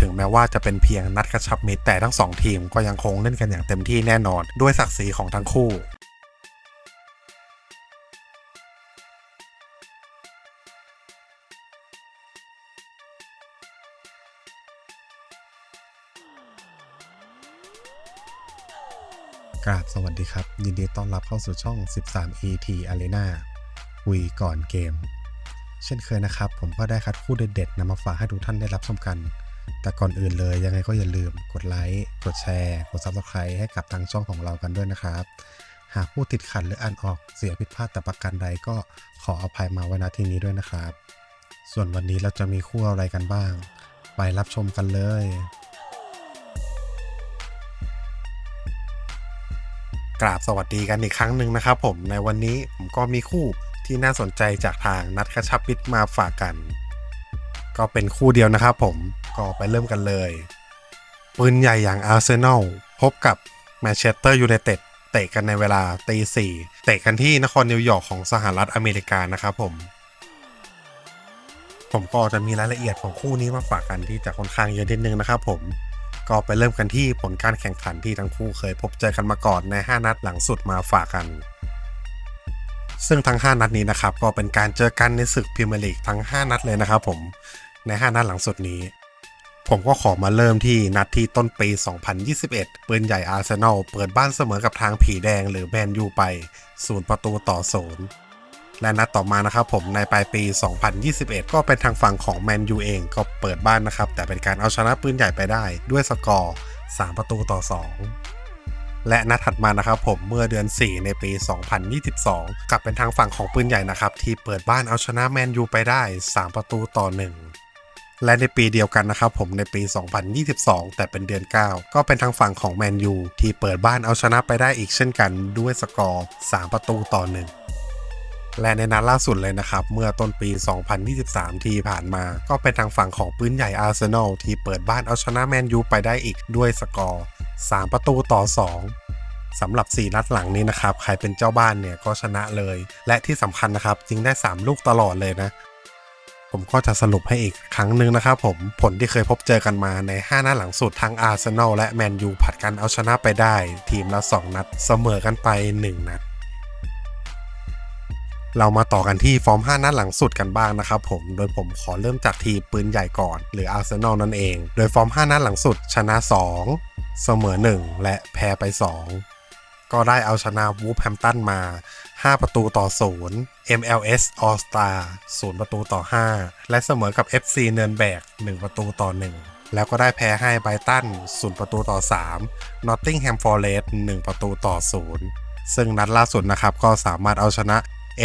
ถึงแม้ว่าจะเป็นเพียงนัดกระชับมิตรแต่ทั้งสองทีมก็ยังคงเล่นกันอย่างเต็มที่แน่นอน ด้วยศักดิ์ศรีของทั้งคู่กราบสวัสดีครับ ยินดีต้อนรับเข้าสู่ช่อง 13 ET Arena คุยก่อนเกม เช่นเคยนะครับ ผมก็ได้คัดคู่เด็ดๆนำมาฝากให้ทุกท่านได้รับชมกัน แต่ก่อนอื่นเลยยังไงก็อย่าลืมกดไลค์กดแชร์กด Subscribe ให้กับทางช่องของเรากันด้วยนะครับ หากผู้ติดขัดหรืออ่านออกเสียผิดพลาดแต่ประการใดก็ขออภัยมาไว้ณที่นี้ด้วยนะครับ ส่วนวันนี้เราจะมีคู่อะไรกันบ้าง ไปรับชมกันเลยกราบสวัสดีกันอีกครั้งหนึ่งนะครับผมในวันนี้ผมก็มีคู่ที่น่าสนใจจากทางนัดกระชับมิตรมาฝากกัน ก็เป็นคู่เดียวนะครับผม ก็ไปเริ่มกันเลย ปืนใหญ่อย่างอาร์เซนอลพบกับแมนเชสเตอร์ยูไนเต็ดเตะกันในเวลาตีสี่เตะกันที่นครนิวยอร์กของสหรัฐอเมริกานะครับผม ผมก็จะมีรายละเอียดของคู่นี้มาฝากกันที่จะค่อนข้างเยอะนิดนึงนะครับผมก็ไปเริ่มกันที่ผลการแข่งขันที่ทั้งคู่เคยพบเจอกันมาก่อนใน 5 นัดหลังสุดมาฝากกัน ซึ่งทั้ง 5 นัดนี้นะครับ ก็เป็นการเจอกันในศึกพรีเมียร์ลีกทั้ง 5 นัดเลยนะครับผมใน 5 นัดหลังสุดนี้ ผมก็ขอมาเริ่มที่นัดที่ต้นปี 2021 ปืนใหญ่อาร์เซนอลเปิดบ้านเสมอกับทางผีแดงหรือแมนยูไป0ประตูต่อ0และนัดต่อมานะครับผมในปลายปี 2021 ก็เป็นทางฝั่งของแมนยูเองก็เปิดบ้านนะครับ แต่เป็นการเอาชนะปืนใหญ่ไปได้ด้วยสกอร์ 3 ประตูต่อ 2และนัดถัดมานะครับผมเมื่อเดือน 4 ในปี 2022 กลับเป็นทางฝั่งของปืนใหญ่นะครับ ที่เปิดบ้านเอาชนะแมนยูไปได้ 3 ประตูต่อ 1 และในปีเดียวกันนะครับผมในปี 2022 แต่เป็นเดือน 9 ก็เป็นทางฝั่งของแมนยูที่เปิดบ้านเอาชนะไปได้อีกเช่นกันด้วยสกอร์ 3 ประตูต่อ 1และในนัดล่าสุดเลยนะครับ เมื่อต้นปี 2023 ที่ผ่านมา ก็เป็นทางฝั่งของปืนใหญ่อาร์เซนอลที่เปิดบ้านเอาชนะแมนยูไปได้อีกด้วยสกอร์ 3 ประตูต่อ 2สำหรับ 4 นัดหลังนี้นะครับ ใครเป็นเจ้าบ้านเนี่ยก็ชนะเลย และที่สำคัญนะครับยิงได้ 3 ลูกตลอดเลยนะ ผมก็จะสรุปให้อีกครั้งหนึ่งนะครับผมผลที่เคยพบเจอกันมาใน 5 นัดหลังสุดทั้งอาร์เซนอลและแมนยูผัดกันเอาชนะไปได้ ทีมละ 2 นัด เสมอกันไป 1 นัด เรามาต่อกันที่ฟอร์ม 5 นัดหลังสุดกันบ้างนะครับผมโดยผมขอเริ่มจากทีมปืนใหญ่ก่อน หรืออาร์เซนอลนั่นเอง โดยฟอร์ม 5 นัดหลังสุดชนะ 2 เสมอ 1 และแพ้ไป 2 ก็ได้เอาชนะวูฟแฮมตันมา 5 ประตูต่อ 0 MLS All Star 0 ประตูต่อ 5 และเสมอกับ FC เนินแบก 1 ประตูต่อ 1 แล้วก็ได้แพ้ให้ไบตัน 0 ประตูต่อ3 Nottingham Forest 1ประตูต่อ 0 ซึ่งนัดล่าสุดนะครับ ก็สามารถเอาชนะ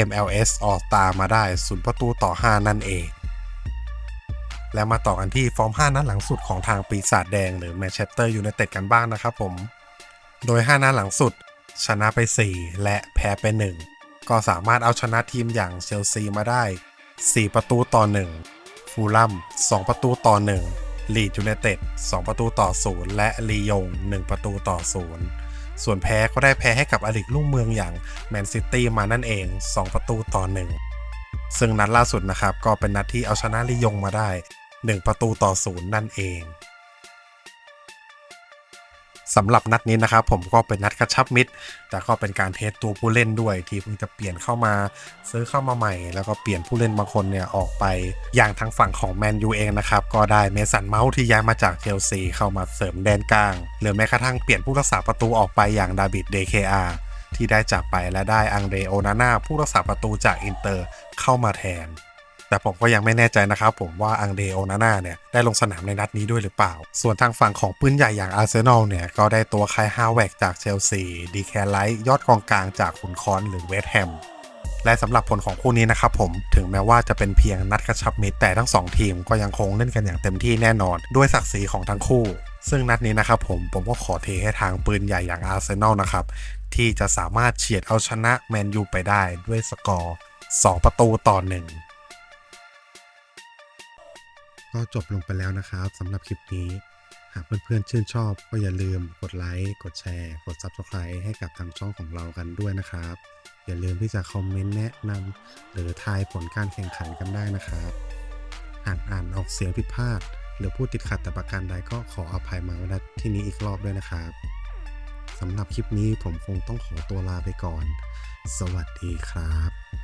MLS All Star มาได้ 0 ประตูต่อ 5 นั่นเองและมาต่อกันที่ฟอร์ม 5 นัดหลังสุดของทางปีศาจแดงหรือแมนเชสเตอร์ยูไนเต็ดกันบ้างนะครับผม โดย 5 นัดหลังสุด ชนะไป 4 และแพ้ไป 1 ก็สามารถเอาชนะทีมอย่างเชลซีมาได้ 4 ประตูต่อ 1 ฟูลัม 2 ประตูต่อ 1 ลีดยูไนเต็ด 2 ประตูต่อ 0 และลียง 1 ประตูต่อ 0 ส่วนแพ้ก็ได้แพ้ให้กับอลิกลุ่งเมืองอย่างแมนซิตี้มานั่นเอง 2 ประตูต่อ 1 ซึ่งนัดล่าสุดนะครับ ก็เป็นนัดที่เอาชนะลียงมาได้ 1 ประตูต่อ 0 นั่นเอง สำหรับนัดนี้นะครับผมก็เป็นนัดกระชับมิตร แต่ก็เป็นการเทสตัวผู้เล่นด้วยที่เพิ่งจะเปลี่ยนเข้ามาซื้อเข้ามาใหม่ แล้วก็เปลี่ยนผู้เล่นบางคนเนี่ยออกไปอย่างทางฝั่งของแมนยูเองนะครับ ก็ได้เมสันเมาส์ที่ย้ายมาจากเชลซีเข้ามาเสริมแดนกลาง หรือแม้กระทั่งเปลี่ยนผู้รักษาประตูออกไปอย่างดาบิดเดเคอาที่ได้จากไปและได้อังเดโอนาน่าผู้รักษาประตูจากอินเตอร์เข้ามาแทน แต่ผมก็ยังไม่แน่ใจนะครับผมว่าอังเดโอนาน่าเนี่ยได้ลงสนามในนัดนี้ด้วยหรือเปล่า ส่วนทางฝั่งของปืนใหญ่อย่างอาร์เซนอลเนี่ยก็ได้ตัวไคฮาวแวกจากเชลซีดีแคร์ไลท์ยอดกองกลางจากขุนคอนหรือเวสต์แฮมและสำหรับผลของคู่นี้นะครับผมถึงแม้ว่าจะเป็นเพียงนัดกระชับมิตรแต่ทั้งสองทีมก็ยังคงเล่นกันอย่างเต็มที่แน่นอน ด้วยศักดิ์ศรีของทั้งคู่ ซึ่งนัดนี้นะครับผมผมก็ขอเทให้ทางปืนใหญ่อย่างอาร์เซนอลนะครับที่จะสามารถเฉียดเอาชนะแมนยูไปได้ด้วยสกอร์ 2 ประตูต่อ 1 ก็จบลงไปแล้วนะครับสำหรับคลิปนี้ หากเพื่อนๆชื่นชอบก็อย่าลืมกดไลค์กดแชร์ กด Subscribe ให้กับทางช่องของเรากันด้วยนะครับ อย่าลืมที่จะคอมเมนต์แนะนำหรือทายผลการแข่งขันกันได้นะครับหากอ่านออกเสียงผิดพลาด หรือผู้ติดขัดแต่ประการใดก็ขออภัยมาณที่นี้อีกรอบด้วยนะครับสำหรับคลิปนี้ผมคงต้องขอตัวลาไปก่อน สวัสดีครับ